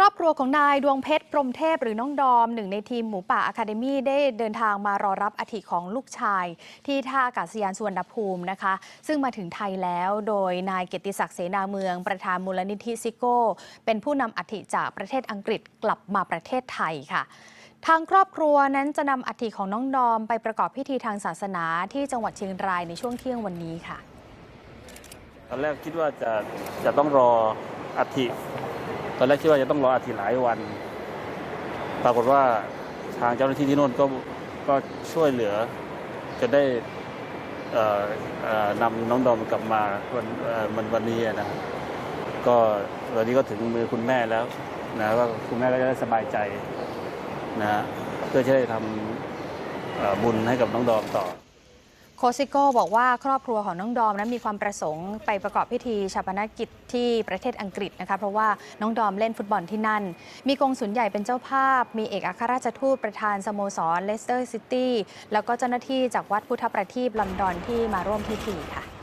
ครอบครัวของนายดวงเพชรพรมเทพหรือน้องดอมหนึ่งในทีมหมูป่าอะคาเดมี่ได้เดินทางมารอรับอธิของลูกชาย ที่ท่าอากาศยานสุวรรณภูมินะคะ ซึ่งมาถึงไทยแล้วโดยนายเกียรติศักดิ์เสนาเมือง ประธานมูลนิธิซิโก้ เป็นผู้นำอธิจากประเทศอังกฤษกลับมาประเทศไทยค่ะทางครอบครัวนั้นจะนำอธิของน้องดอมไปประกอบพิธีทางศาสนาที่จังหวัดเชียงรายในช่วงเที่ยงวันนี้ค่ะ ตอนแรกคิดว่าจะจะต้องรออาทิ ตอนแรกคิดว่าจะต้องรออาทิหลายวัน ปรากฏว่าทางเจ้าหน้าที่ที่โน่นก็ก็ช่วยเหลือจะได้อ่อเอ่อนำน้องดอมกลับมาวันมันวันนี้นะก็วันนี้ก็ถึงมือคุณแม่แล้วนะก็คุณแม่ก็จะได้สบายใจนะเพื่อจะได้ทำบุญให้กับน้องดอมต่อ โคซิโก้บอกว่าครอบครัวของน้องดอมนั้นมีความประสงค์ไปประกอบพิธีชาปนกิจที่ประเทศอังกฤษนะคะเพราะว่าน้องดอมเล่นฟุตบอลที่นั่น มีกองสุนใหญ่เป็นเจ้าภาพ มีเอกอัครราชทูตประธานสโมสรเลสเตอร์ซิตี้แล้วก็เจ้าหน้าที่จากวัดพุทธประทีปลอนดอนที่มาร่วมพิธีค่ะ